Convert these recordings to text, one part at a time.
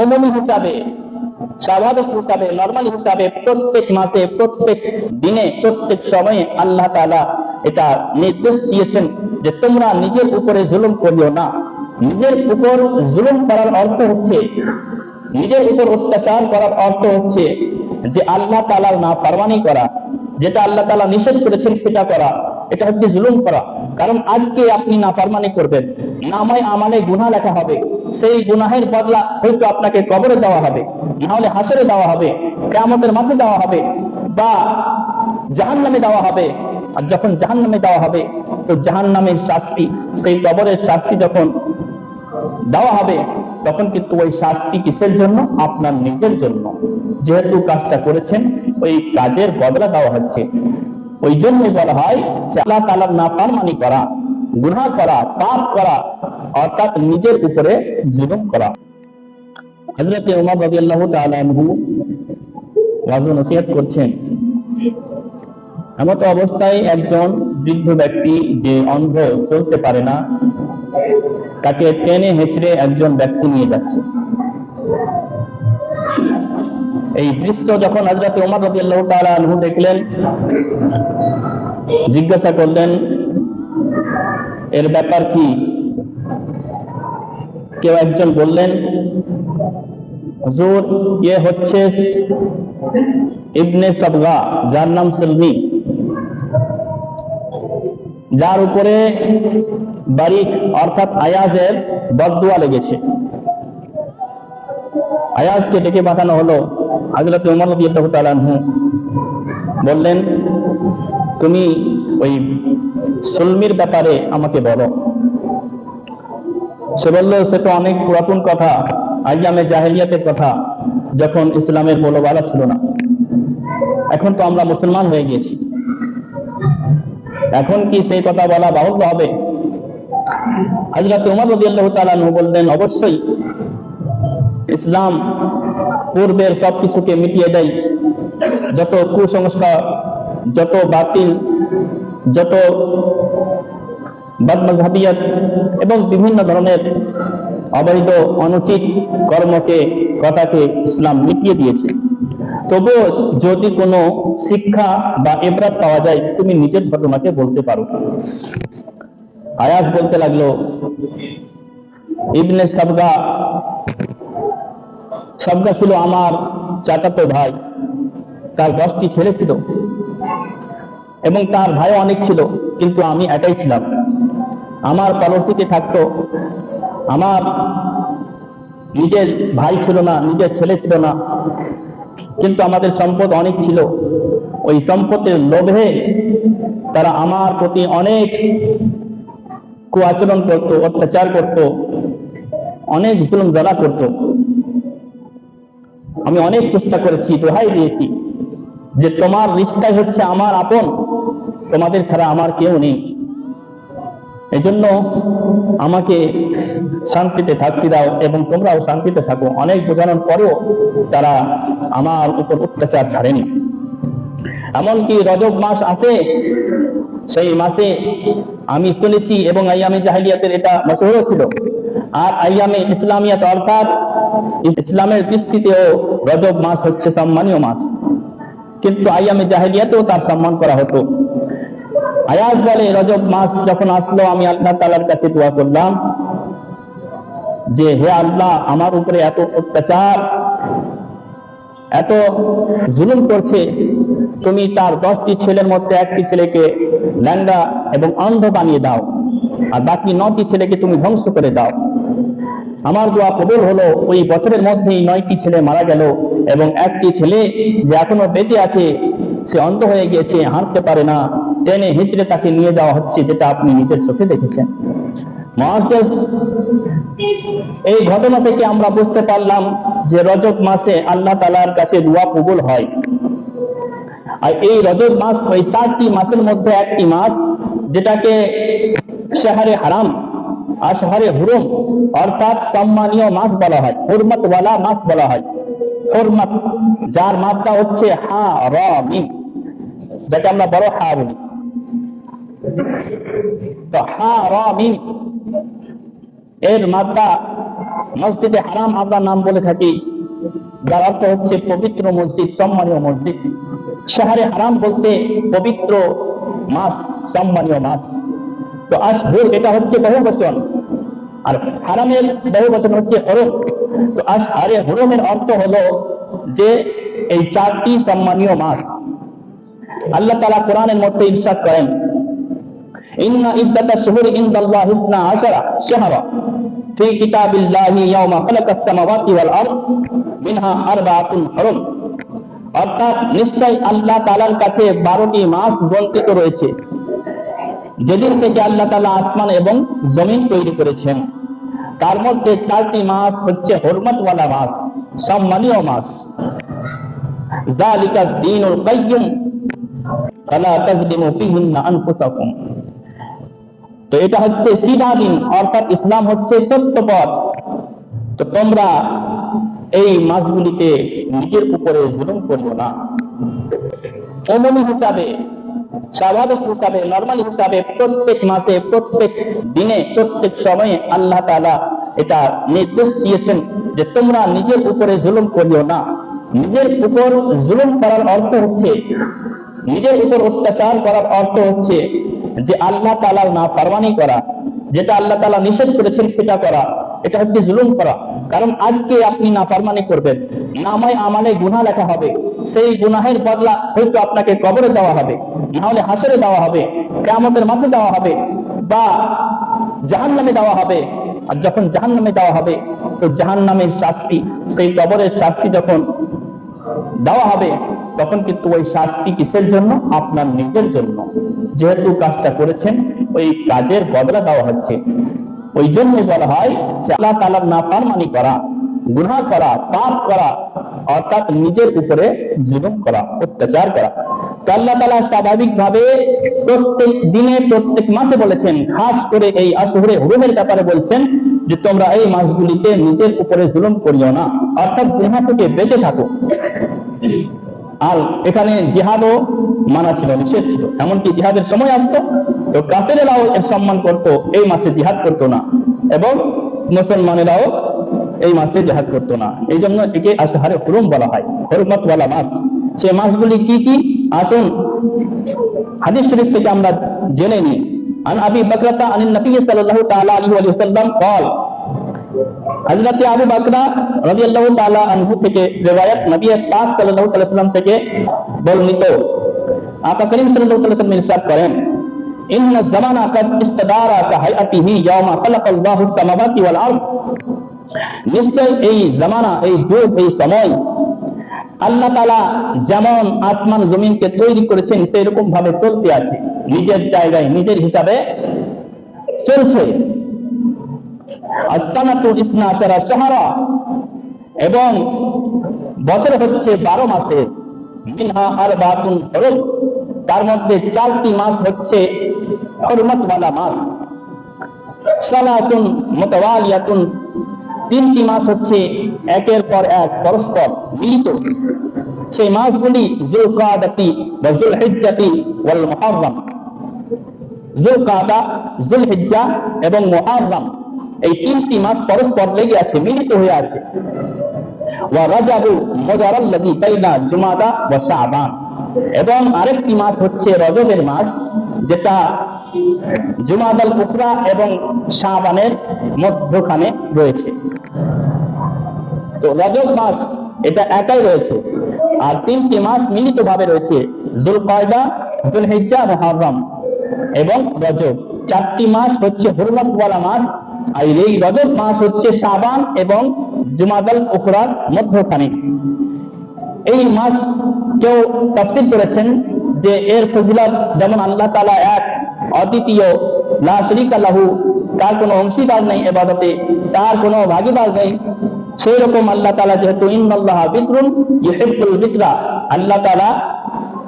অমনি হিসাবে, স্বাভাবিক হিসাবে নর্মাল হিসাবে প্রত্যেক মাসে, প্রত্যেক দিনে, প্রত্যেক সময়ে আল্লাহ তাআলা এটা নির্দেশ দিয়েছেন যে তোমরা নিজের উপরে জুলুম করিও না। নিজের উপর জুলুম করার অর্থ হচ্ছে, নিজের উপর অত্যাচার করার অর্থ হচ্ছে যে আল্লাহ তালার না ফারমানি করা, যেটা আল্লাহ তালা নিষেধ করেছেন সেটা করা, এটা হচ্ছে জুলুম করা। কারণ আজকে আপনি না ফারমানি করবেন, নামায় আমালে গুনাহ লেখা হবে। সেই গুনাহের বদলা হয়তো আপনাকে কবরে দেওয়া হবে, না হলে হাসরে দেওয়া হবে, কেয়ামতের মাঠে দেওয়া হবে বা জাহান নামে দেওয়া হবে। আর যখন জাহান নামে দেওয়া হবে, তো জাহান নামের শাস্তি, সেই কবরের শাস্তি যখন দেওয়া হবে, তখন কিন্তু ওই শাস্তি কিসের জন্য? আপনার নিজের জন্য। যেহেতু কাজটা করেছেন, ওই কাজের বদলা দেওয়া হচ্ছে। ওই জন্যই বলা হয় আল্লাহ তালার না ফারমানি করা, গুনাহ করা, পাপ করা অর্থাৎ নিজের উপরে জুলুম করা। হজরত উমর তাআলা আনহু ওয়াজ ও নসিহত করছেন, এমত অবস্থায় একজন বৃদ্ধ ব্যক্তি যে অন্ধ চলতে পারে না, তাকে টেনে হেঁচড়ে একজন ব্যক্তি নিয়ে যাচ্ছে। এই দৃশ্য যখন হজরত উমর রাদিয়াল্লাহু তাআলা আনহু দেখলেন, জিজ্ঞাসা করলেন, এর ব্যাপার কি? কেউ একজন বললেন, হুজুর ইয়ে হচ্ছে ইবনে সাবগা, যার নাম সিলমি। যার উপরে বারিক অর্থাৎ আয়াজের বদুয়া লেগেছে। আয়াজকে ডেকে পাঠানো হলো হযরত উমর রাদিয়াল্লাহু তাআলা বললেন, তুমি ওই সুলমির ব্যাপারে আমাকে বলো। সে বলল, সে তো অনেক পুরাতন কথা, আইয়ামে জাহেলিয়াতের কথা, যখন ইসলামের বলবালা ছিল না। এখন তো আমরা মুসলমান হয়ে গিয়েছি। এখন কি সেই কথা বলা বাহুল্য হবে? হযরত উমর রাদিয়াল্লাহু তাআলা আনহু বললেন, অবশ্যই। ইসলাম পূর্বের সবকিছুকে মিটিয়ে দেয়। যত কুসংস্কার, যত বাতিল, যত বদমজহাবিয়ত এবং বিভিন্ন ধরনের অবৈধ, অনুচিত কর্মকে, কথাকে ইসলাম মিটিয়ে দিয়েছে। তবুও যদি কোনো শিক্ষা বা এবরাত পাওয়া যায়, তুমি নিজের ঘটনাকে বলতে পারো। আয়াস বলতে লাগল, ইবনে সাবগা সাবগা ছিল আমার চাচাতো ভাই। তার দশটি ছেলে ছিল এবং তার ভাই অনেক ছিল, কিন্তু আমি একাই ছিলাম। আমার পরবর্তীতে থাকতো। আমার নিজের ভাই ছিল না, নিজের ছেলে ছিল না। কিন্তু আমাদের সম্পদ অনেক ছিল। ওই সম্পদের লোভে তারা আমার প্রতি অনেক কুআচরণ করত, অত্যাচার করত, অনেক জুলুম জ্বালা করত। আমি অনেক চেষ্টা করেছি, দোহাই দিয়েছি যে তোমার রিস্তাই হচ্ছে আমার আপন, তোমাদের ছাড়া আমার কেউ নেই। এজন্য আমাকে শান্তিতে থাকতে দাও এবং তোমরাও শান্তিতে থাকো। অনেক বোঝানোর পরেও তারা আমার উপর অত্যাচার ছাড়েনি। এমনকি রজব মাস আছে, সেই মাসে আমি শুনেছি এবং আইয়ামে জাহিলিয়াতের এটা মশহুর ছিল। আর আইয়ামে ইসলামিয়াত অর্থাৎ ইসলামের দৃষ্টিতেও রজব মাস হচ্ছে সম্মানীয় মাস। কিন্তু আইয়ামে জাহিলিয়াতেও তার সম্মান করা হতো। আয়াজ বলে রজব মাস যখন আসলো, আমি আল্লাহ তালার কাছে দোয়া করলাম যে, হে আল্লাহ, আমার উপরে এত অত্যাচার, এত জুলুম করছে, তুমি তার দশটি ছেলের মধ্যে একটি ছেলেকে ল্যাংড়া এবং অন্ধ বানিয়ে দাও, আর বাকি নটি ছেলেকে তুমি ধ্বংস করে দাও। আমার দোয়া কবুল হলো, ওই বছরের মধ্যেই নয়টি ছেলে মারা গেল এবং একটি ছেলে যে এখনও বেঁচে আছে, সে অন্ধ হয়ে গিয়েছে, হাঁটতে পারে না। টেনে হিঁচড়ে তাকে নিয়ে যাওয়া হচ্ছে যেটা আপনি নিজের চোখে দেখেছেন। এই ঘটনা থেকে আমরা বুঝতে পারলাম যে রজব মাসে আল্লাহ তালার কাছে দোয়া কবুল হয়। আর এই রজব মাস ওই চারটি মাসের মধ্যে একটি মাস যেটাকে শাহরে হারাম আর শাহরে হুরুম অর্থাৎ সম্মানীয় মাস বলা হয় হুরমত ওয়ালা মাস বলা হয়। হুরমত, যার মাত্রা হচ্ছে হা র মিম যাকে আমরা বড় হা বলি তো হা র মিম এর মসজিদে হারাম নাম বলে থাকি। যার অর্থ হচ্ছে পবিত্র মসজিদ, সম্মানীয় মসজিদ। শহরে হারাম বলতে পবিত্র মাস, সম্মানীয় মাস। তো আশহুর, এটা হচ্ছে বহু বচন আর হারামের বহু বচন হচ্ছে হরম। তো হরমের অর্থ হলো যে এই চারটি সম্মানীয় মাস। আল্লাহ তাআলা কোরআনের মধ্যে ইরশাদ করেন ইন্না ইদ্দাতা শুহুরি ইনদাল্লাহি ইসনা আশারা শাহরা। ফি কিতাবিল্লাহি ইয়াওমা খালাকাস সামাওয়াতি ওয়াল আরদ মিনহা আরবাআতুন হুরুম। অর্থাৎ নিশ্চয় আল্লাহ তাআলার কাছে 12টি মাস রয়েছে। যেদিন থেকে আল্লাহ আসমান এবং জমিন তৈরি করেছেন। তার মধ্যে চারটি মাস হচ্ছে হরমতওয়ালা মাস, সম্মানীয় মাস। জালিকা দ্বীনুল কাইয়্যিম ফালা তাজলিমু তো এটা হচ্ছে সিধা দিন অর্থাৎ ইসলাম হচ্ছে সত্য পথ। তো তোমরা এই মাসগুলিতে নিজের উপরে জুলুম করিও না। অমনি হিসাবে, স্বাভাবিক হিসাবে, নর্মাল হিসাবে প্রত্যেক মাসে, প্রত্যেক দিনে, প্রত্যেক সময়ে আল্লাহ তাআলা এটা নির্দেশ দিয়েছেন যে তোমরা নিজের উপরে জুলুম করিও না। নিজের উপর জুলুম করার অর্থ হচ্ছে, নিজের উপর অত্যাচার করার অর্থ হচ্ছে যে আল্লাহ তালার না ফারমানি করা, যেটা আল্লাহ তালা নিষেধ করেছেন সেটা করা, এটা হচ্ছে জুলুম করা। কারণ আজকে আপনি না ফারমানি করবেন, নামায় আমালে গুনাহ লেখা হবে। সেই গুনাহের বদলা হয়তো আপনাকে কবরে দেওয়া হবে, না হলে হাসরে দেওয়া হবে কেমতের মাঠে দেওয়া হবে, বা জাহান নামে দেওয়া হবে। আর যখন জাহান নামে দেওয়া হবে, তো জাহান নামের শাস্তি, সেই কবরের শাস্তি যখন দেওয়া হবে, তখন কিন্তু ওই শাস্তি কিসের জন্য? আপনার নিজের জন্য। যেহেতু কাজটা করেছেন, ওই কাজের বদলা দেওয়া হচ্ছে। ওই জন্যই বলা হয় যে আল্লাহ তালার নাফারমানি করা, গুনাহ করা, পাপ করা, অর্থাৎ নিজের উপরে জুলুম করা, অত্যাচার করা। আল্লাহ তালা স্বাভাবিক ভাবে প্রত্যেক দিনে, প্রত্যেক মাসে বলেছেন, খাস করে এই আশহরে হুরুমের ব্যাপারে বলছেন যে তোমরা এই মাসগুলিতে নিজের উপরে জুলুম করিও না, অর্থাৎ গুনাহ থেকে বেঁচে থাকো। আর এখানে জিহাদও মানা ছিল নিষেধ ছিল এমনকি জিহাদের সময় আসতো তো কাফেরেরাও এর সম্মান করত এই মাসে জিহাদ করতো না এবং মুসলমানেরাও এই মাসে জিহাদ করতো না এই জন্য একে আশহারে হুরুম বলা হয় হরমতওয়ালা মাস সে মাসগুলি কি কি আসুন হাদিস শরীফ থেকে আমরা জেনে নিই عن ابي بكرة عن النبي صلى الله تعالى عليه وسلم قال হযরত আবু বকরা রাদিয়াল্লাহু তাআলা আনহু থেকে রিওয়ায়াত নবী পাক সাল্লাল্লাহু আলাইহি ওয়াসাল্লাম থেকে বর্ণিত আকা করিম করেন নিশ্চয় এই জামানা, এই যুগ, এই সময় আল্লাহ তাআলা যেমন আসমান, জমিনকে তৈরি করেছেন সেই রকম ভাবে চলতে আছে। নিজের জায়গায়, নিজের হিসাবে চলছে। এবং বছর হচ্ছে বারো মাসে মিনহা আর বাতুন হরুম তার মধ্যে চারটি মাস হচ্ছে হরমতওয়ালা মাস সালাতুন তিনটি মাস হচ্ছে একের পর এক পরস্পর মিলিত। সেই মাসগুলি জুলকাদাতি জুলহিজ্জাতি ওয়াল এবং এই তিনটি মাস পরস্পর লেগে আছে, মিলিত হয়ে আছে। ওয়া রাজাবু মুজারাল্লাযী বাইনা জুমাদা ওয়া শাবান। এবং আরেকটি মাস হচ্ছে রজবের মাস, যেটা জুমাদাল উখরা এবং শাবানের মধ্যখানে রয়েছে। তো রজব মাস এটা একাই রয়েছে। আর তিনটি মাস মিলিত ভাবে রয়েছে, জুলকয়দা, জুলহিজ্জা, মুহররম এবং রজব। চারটি মাস হচ্ছে হুরমতওয়ালা মাস, আর এই রজব মাস হচ্ছে শাবান এবং জুমাদাল উখরার মধ্যখানে। এই মাস কেউ তফসিল করেছেন যে এর ফজিলত যেমন আল্লাহ তাআলা এক, অদ্বিতীয়, লা শরীকা লাহু, তার কোনো অংশীদার নেই এবাদতে, তার কোনো ভাগীদার নেই। সেই রকম আল্লাহ তাআলা যেহেতু ইন্নাল্লাহ বিকরুন ইউহিব্বুল বিকরা আল্লাহ তাআলা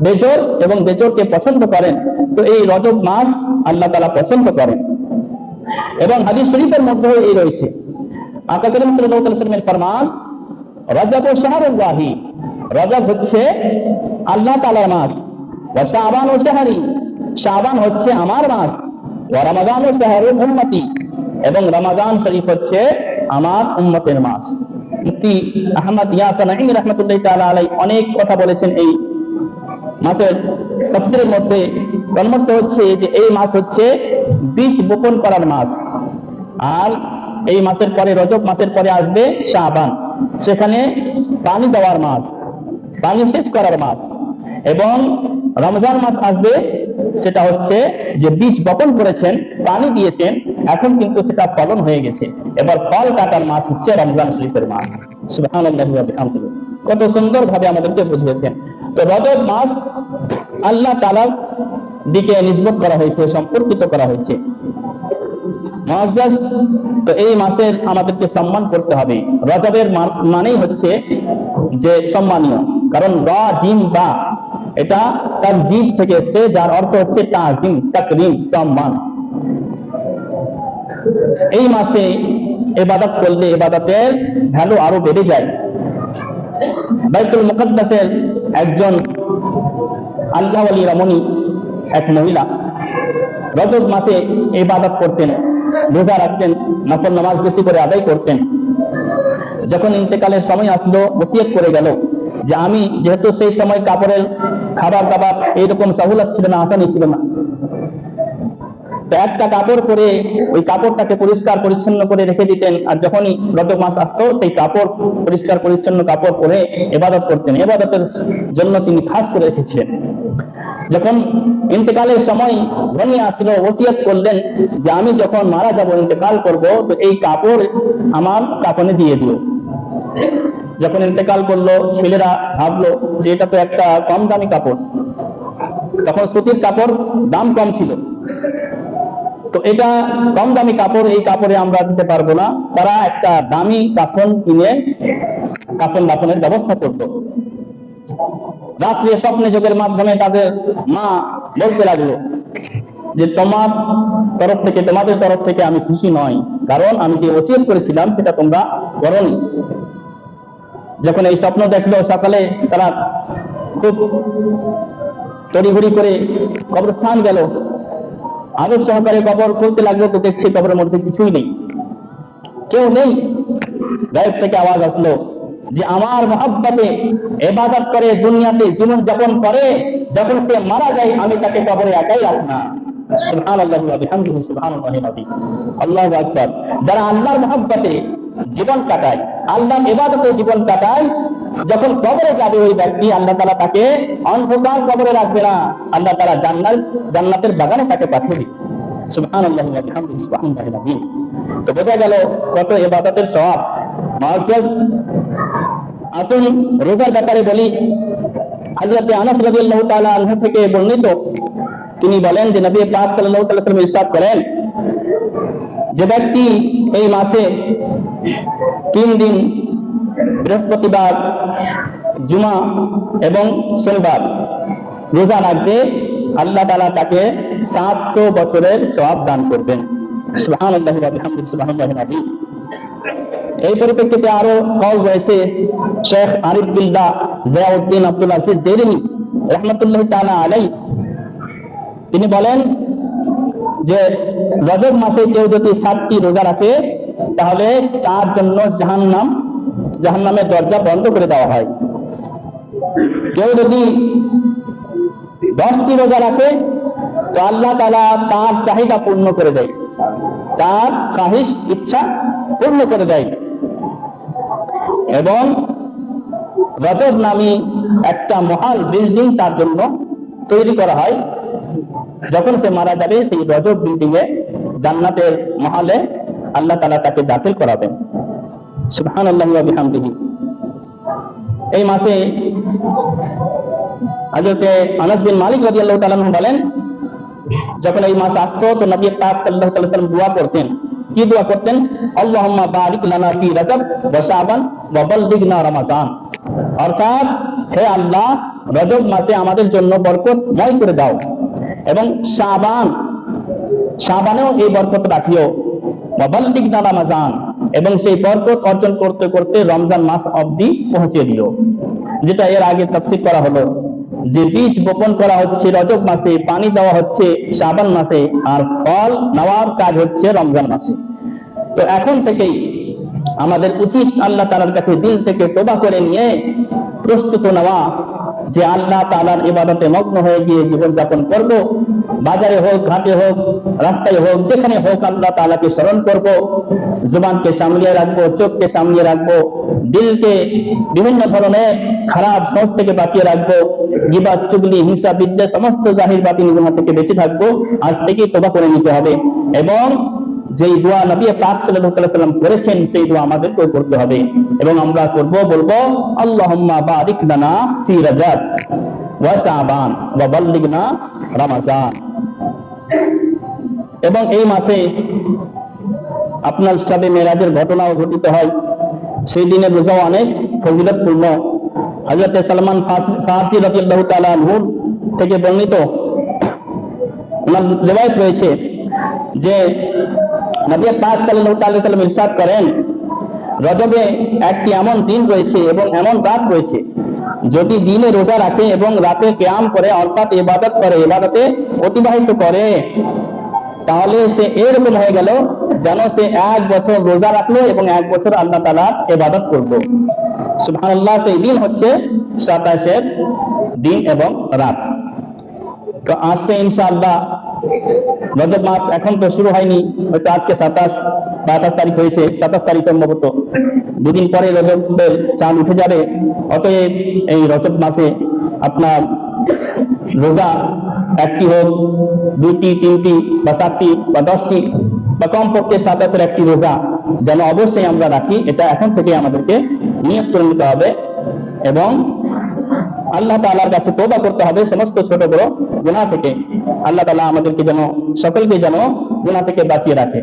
বেজর এবং বেজরকে পছন্দ করেন। তো এই রজব মাস আল্লাহ তাআলা পছন্দ করেন। এবং হাদিস শরীফের মধ্যে এই রয়েছে। আকা করিম সাল্লাল্লাহু আলাইহি ওয়াসাল্লামের ফরমান, রজব শাহরুল্লাহি রজব হচ্ছে আল্লাহ তাআলার মাস। শাবান ও শাহরি। শাবান হচ্ছে আমার মাস। ওয়া রমাদান ও শাহরু উম্মতি। এবং রমাদান শরীফ হচ্ছে আমার উম্মতের মাস। মুফতি আহমদ রাহমাতুল্লাহি আলাই অনেক কথা বলেছেন এই মাসের মধ্যে। হচ্ছে যে এই মাস হচ্ছে বীজ বপন করার মাস। আর এই মাসের পরে, রজব মাসের পরে আসবে শাবান। সেখানে পানি দেওয়ার মাস। সেচ করার মাস। এবং রমজান মাস আসবে, সেটা হচ্ছে যে বীজ বপন করেছেন, পানি দিয়েছেন, এখন কিন্তু সেটা ফলন হয়ে গেছে। এবার ফল কাটার মাস হচ্ছে রমজান শরীফের মাস। কত সুন্দর ভাবে আমাদেরকে বুঝিয়েছেন। তো রজব মাস আল্লাহ তাআলার দিকে নিসবত করা হয়েছে, সম্পর্কিত করা হয়েছে। তো এই মাসের আমাদেরকে সম্মান করতে হবে। রজবের মানেই হচ্ছে যে সম্মানীয়। কারণ র জিম বা, এটা তার জিম থেকে এসছে, যার অর্থ হচ্ছে তাজিম তাকরিম, সম্মান। এই মাসে এবাদত করলে এবাদতের ভ্যালু আরও বেড়ে যায়। বাইতুল মুকদ্দাসের একজন আল্লাহ আলী রমণী, এক মহিলা, রজব মাসে ইবাদত করতেন, রোজা রাখতেন, নফল নামাজ বেশি করে আদায় করতেন। যখন ইন্তেকালের সময় আসলো, ওসিয়ত করে গেল। যে আমি যেহেতু সেই সময় কাপড়ের খাবার দাবার এইরকম সহুলত ছিল না আসানি ছিল না। একটা কাপড় পরে ওই কাপড়টাকে পরিষ্কার পরিচ্ছন্ন করে রেখে দিতেন, আর যখনই রজব মাস আসতো, সেই কাপড়, পরিষ্কার পরিচ্ছন্ন কাপড় পরে এবাদত করতেন। এবাদতের জন্য তিনি খাস করে রেখেছিলেন। যখন ইন্তেকালের সময় ধনী আসলো, ওসিয়ত করলেন যে আমি যখন মারা যাব, ইন্তেকাল করব, তো এই কাপড় আমার কাফনে দিয়ে দিও। যখন ইন্তেকাল করল, ছেলেরা ভাবলো যে এটা তো একটা কম দামি কাপড়। তখন সুতির কাপড় দাম কম ছিল। তো এটা কম দামি কাপড়, এই কাপড়ে আমরা দিতে পারব না। তারা একটা দামি কাফন কিনে কাফন দাফনের ব্যবস্থা করতো। রাত্রে স্বপ্নে যোগের মাধ্যমে তাদের মা বলতে লাগল যে, তোমার তরফ থেকে, তোমাদের তরফ থেকে আমি খুশি নই। কারণ আমি যে ওসিয়ত করেছিলাম, সেটা তোমরা করনি। যখন এই স্বপ্ন দেখল, সকালে তারা খুব তড়িঘড়ি করে কবরস্থান গেল। আদর সহকারে কবর খুলতে লাগল তো দেখছি কবরের মধ্যে কিছুই নেই। কেউ নেই। গায়েব থেকে আওয়াজ আসলো যে, আমার মহাব্বতে এবাদত করে, দুনিয়াতে জীবন যাপন করে। যখন সে মারা যায়, আমি তাকে কবরে একাই রাখনা সুবহানাল্লাহি ওয়া বিহামদিহি, সুবহানাল্লাহি আযীম আল্লাহু আকবার। যারা আল্লাহর মহব্বতে জীবন কাটায়। আল্লাহর ইবাদতে জীবন কাটায়। যখন কবরে যাবে ওই ব্যক্তি, আল্লাহ তাআলা তাকে অন্ধকার কবরে রাখবে না। আল্লাহ তাআলা জান্নাত জান্নাতের বাগানে তাকে পাঠিয়ে তো বোঝা গেল কত ইবাদতের সওয়াব মুআজ্জাজ আসুন, রোজার ব্যাপারে বলি। হযরত আনাস রাদিয়াল্লাহু তাআলা থেকে বর্ণিত। তিনি বলেন যে নবী পাক সাল্লাল্লাহু ইরশাদ করেন যে ব্যক্তি এই মাসে তিন দিন বৃহস্পতিবার, জুমা এবং শনিবার। রোজা রাখবে আল্লাহ তাআলা তাকে সাতশো বছরের সওয়াব দান করবেন। এই পরিপ্রেক্ষিতে আরও কল রয়েছে শেখ আরিফ বিল্লাহ জিয়াউদ্দিন আব্দুল আজিজ দেরিনি রহমতুল্লাহ তাআলা আলাই তিনি বলেন যে রজব মাসে কেউ যদি সাতটি রোজা রাখে তাহলে তার জন্য জাহান্নাম, জাহান্নামের দরজা বন্ধ করে দেওয়া হয়। কেউ যদি দশটি রোজা রাখে, তো আল্লাহ তাআলা তার চাহিদা পূর্ণ করে দেয়। তার খাহিস ইচ্ছা পূর্ণ করে দেয়। এবং রজব নামী একটা মহাল বিল্ডিং তার জন্য তৈরি করা হয়। যখন সে মারা যাবে, সেই রজব বিল্ডিং এ জান্নাতের মহালে আল্লাহ তাআলা তাকে দাখিল করাবেন। সুবহানাল্লাহি ওয়া এই মাসে হযরতে আনাস বিন মালিক রাদিয়াল্লাহু তাআলা আনহু বলেন, যখন এই মাস আসতো, তো নবী পাক সাল্লাল্লাহু আলাইহি ওয়াসাল্লাম দোয়া করতেন। কি দোয়া করতেন? আল্লাহুম্মা বারিক লানা ফি রজব ওয়া শাবান ওয়া বাল্লিগনা রমাজান। অর্থাৎ, হে আল্লাহ, রজব মাসে আমাদের জন্য বরকতময় করে দাও। এবং শাবান, শাবানেও এই বরকত রাখিও। এবং সেই অর্জন করতে করতে রমজান মাস পৌঁছে যেটা এর আগে করা হলো যে বীজ বপন করা হচ্ছে রজব মাসে, পানি দেওয়া হচ্ছে শ্রাবণ মাসে আর ফল নেওয়ার কাজ হচ্ছে রমজান মাসে। তো এখন থেকেই আমাদের উচিত আল্লাহ তালার কাছে দিল থেকে তোবা করে নিয়ে প্রস্তুত নেওয়া যে আল্লাহ তালার ইবাদতে মগ্ন হয়ে গিয়ে জীবনযাপন করব, বাজারে হোক, ঘাটে হোক, রাস্তায় হোক, যেখানে হোক আল্লাহ তালাকে স্মরণ করব, জুবানকে সামলিয়ে রাখব, চোখকে সামলিয়ে রাখব, দিলকে বিভিন্ন ধরনের খারাপ সোচ থেকে বাঁচিয়ে রাখব, গিবাদ, চুগলি, হিংসা বিদ্যা সমস্ত জাহির বাতিল গুণা থেকে বেঁচে থাকব, আজ থেকেই তোবা করে নিতে হবে। এবং যেই দোয়া নবী পাক সাল্লাম করেছেন, সেই দোয়া আমাদেরকেও করতে হবে। এবং আমরা করব, বলব বাল্লিগনা রমাজান। এবং এই মাসে আপনার সাথে মেরাজের ঘটনাও ঘটিত হয়। সেই দিনের রোজাও অনেক ফজিলতপূর্ণ। হযরত সালমান ফার্সি- রাদিয়াল্লাহু তাআলা থেকে বর্ণিত। ওনার রেওয়ায়ত রয়েছে যে নবী পাক সাল্লাল্লাহু তাআলা সাল্লাম ইরশাদ করেন, রজবে একটি এমন দিন রয়েছে এবং এমন রাত রয়েছে, যদি দিনে রোজা রাখে এবং রাতে ক্যাম করে, অর্থাৎ ইবাদত করে, ইবাদতে অতিবাহিত করে, তাহলে সে এরকম হয়ে গেল যেন সে এক বছর রোজা রাখল এবং এক বছর আল্লাহ তালা ইবাদত করল। সুবহানাল্লাহ, সেই দিন হচ্ছে সাতাশের দিন এবং রাত। তো আজকে ইনশাআল্লাহ রজব মাস এখন তো শুরু হয়নি, হয়তো আজকে সাতাশ তারিখ হয়েছে, সাতাশ তারিখ সম্ভবত। দুদিন পরে রজবের চাঁদ উঠে যাবে, অতএব এই রজব মাসে আপনার রোজা একটি হোক তিনটি, বা সাতটি বা দশটি, বা কমপক্ষে সাতাশের একটি রোজা যেন অবশ্যই আমরা রাখি, এটা এখন থেকে আমাদেরকে নিয়ত করে নিতে হবে এবং আল্লাহ তাআলার কাছে তোবা করতে হবে সমস্ত ছোট বড় গুনাহ থেকে। আল্লাহ তালা আমাদেরকে যেন সকলকে যেন গুণা থেকে বাঁচিয়ে রাখে।